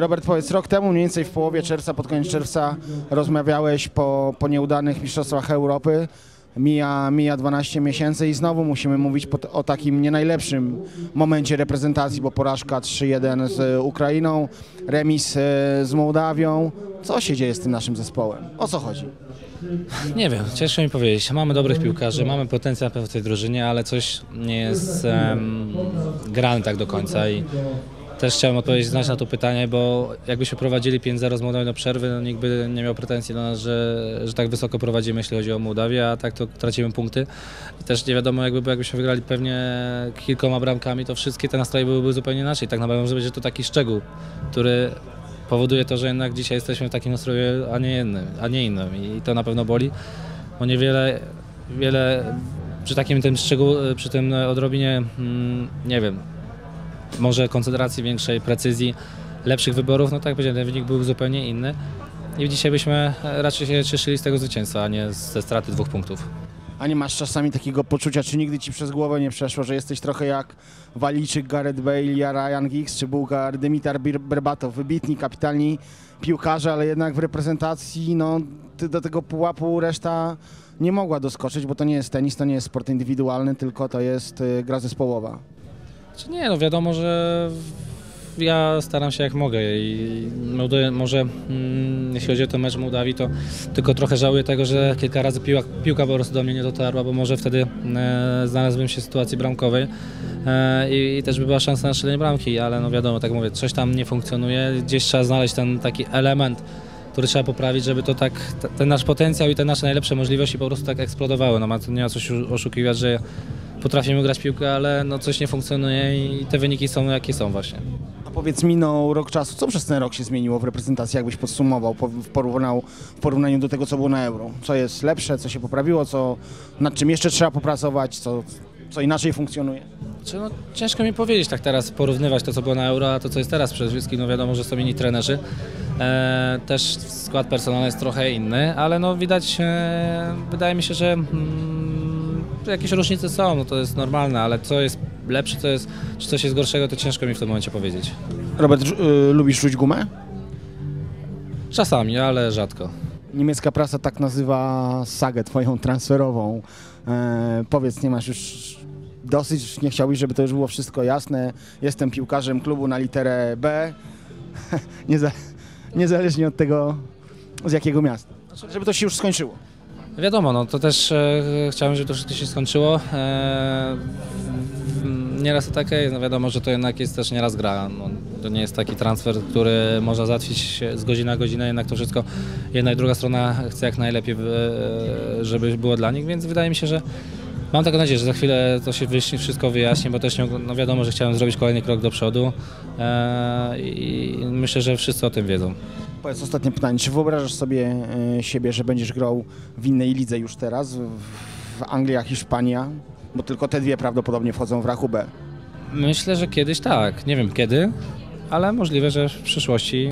Robert, powiedz, rok temu, mniej więcej w połowie czerwca, pod koniec czerwca rozmawiałeś po, po nieudanych Mistrzostwach Europy. Mija, mija 12 miesięcy i znowu musimy mówić po, o takim nie najlepszym momencie reprezentacji, bo porażka 3-1 z Ukrainą, remis e, z Mołdawią. Co się dzieje z tym naszym zespołem? O co chodzi? Nie wiem, ciężko mi powiedzieć. Mamy dobrych piłkarzy, mamy potencjał w tej drużynie, ale coś nie jest um, grane tak do końca i też chciałem odpowiedzieć znać na to pytanie, bo jakbyśmy prowadzili 5-0 z Mołdawią do przerwy, no nikt by nie miał pretensji do nas, że, że tak wysoko prowadzimy, jeśli chodzi o Mołdawię, a tak to tracimy punkty. I też nie wiadomo, jakby, jakbyśmy wygrali pewnie kilkoma bramkami, to wszystkie te nastroje byłyby zupełnie inaczej. Tak naprawdę może być to taki szczegół, który powoduje to, że jednak dzisiaj jesteśmy w takim nastroju, a nie innym, a nie innym. I to na pewno boli, bo niewiele, wiele przy takim tym szczegół, przy tym odrobinie, mm, nie wiem, może koncentracji większej, precyzji, lepszych wyborów, no tak powiedziałem, ten wynik był zupełnie inny. I dzisiaj byśmy raczej się cieszyli z tego zwycięstwa, a nie ze straty dwóch punktów. A nie masz czasami takiego poczucia, czy nigdy ci przez głowę nie przeszło, że jesteś trochę jak Walijczyk, Gareth Bale, Ryan Giggs czy Bułgar Dymitar Bir- Berbatow, wybitni, kapitalni piłkarze, ale jednak w reprezentacji no, do tego pułapu reszta nie mogła doskoczyć, bo to nie jest tenis, to nie jest sport indywidualny, tylko to jest y, gra zespołowa. Czy nie, no wiadomo, że ja staram się jak mogę i może mm, jeśli chodzi o ten mecz Mołdawii, to tylko trochę żałuję tego, że kilka razy piła, piłka po prostu do mnie nie dotarła, bo może wtedy e, znalazłbym się w sytuacji bramkowej e, i, i też by była szansa na strzelenie bramki, ale no wiadomo, tak mówię, coś tam nie funkcjonuje, gdzieś trzeba znaleźć ten taki element, który trzeba poprawić, żeby to tak, ten nasz potencjał i te nasze najlepsze możliwości po prostu tak eksplodowały. No ma, nie ma co się oszukiwać, że potrafimy grać piłkę, ale no coś nie funkcjonuje i te wyniki są jakie są właśnie. A powiedz, minął rok czasu, co przez ten rok się zmieniło w reprezentacji, jakbyś podsumował, po- w porównał, w porównaniu do tego, co było na Euro? Co jest lepsze, co się poprawiło, co, nad czym jeszcze trzeba popracować, co, co inaczej funkcjonuje? Czy no, ciężko mi powiedzieć tak teraz, porównywać to, co było na Euro, a to, co jest teraz przede wszystkim. No wiadomo, że są inni trenerzy. E, też skład personalny jest trochę inny, ale no widać, e, wydaje mi się, że mm, jakieś różnice są, no to jest normalne, ale co jest lepsze, co jest, czy coś jest gorszego, to ciężko mi w tym momencie powiedzieć. Robert, y, lubisz rzuć gumę? Czasami, ale rzadko. Niemiecka prasa tak nazywa sagę twoją transferową. E, powiedz, nie masz już dosyć, nie chciałbyś, żeby to już było wszystko jasne. Jestem piłkarzem klubu na literę B. Nieza, niezależnie od tego, z jakiego miasta. Żeby to się już skończyło. Wiadomo, no to też e, chciałem, żeby to wszystko się skończyło. E, nieraz to takie no wiadomo, że to jednak jest też nieraz gra. No, to nie jest taki transfer, który można załatwić z godziny na godzinę, jednak to wszystko jedna i druga strona chce jak najlepiej, e, żeby było dla nich, więc wydaje mi się, że mam taką nadzieję, że za chwilę to się wszystko wyjaśni, bo też nie- no wiadomo, że chciałem zrobić kolejny krok do przodu e, i myślę, że wszyscy o tym wiedzą. Powiedz ostatnie pytanie, czy wyobrażasz sobie e, siebie, że będziesz grał w innej lidze już teraz, w, w Anglia, Hiszpania? Bo tylko te dwie prawdopodobnie wchodzą w rachubę. Myślę, że kiedyś tak. Nie wiem kiedy, ale możliwe, że w przyszłości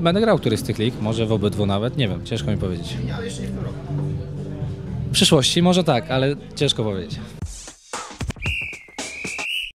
będę grał któryś z tych lig, może w obydwu nawet, nie wiem, ciężko mi powiedzieć. W przyszłości może tak, ale ciężko powiedzieć.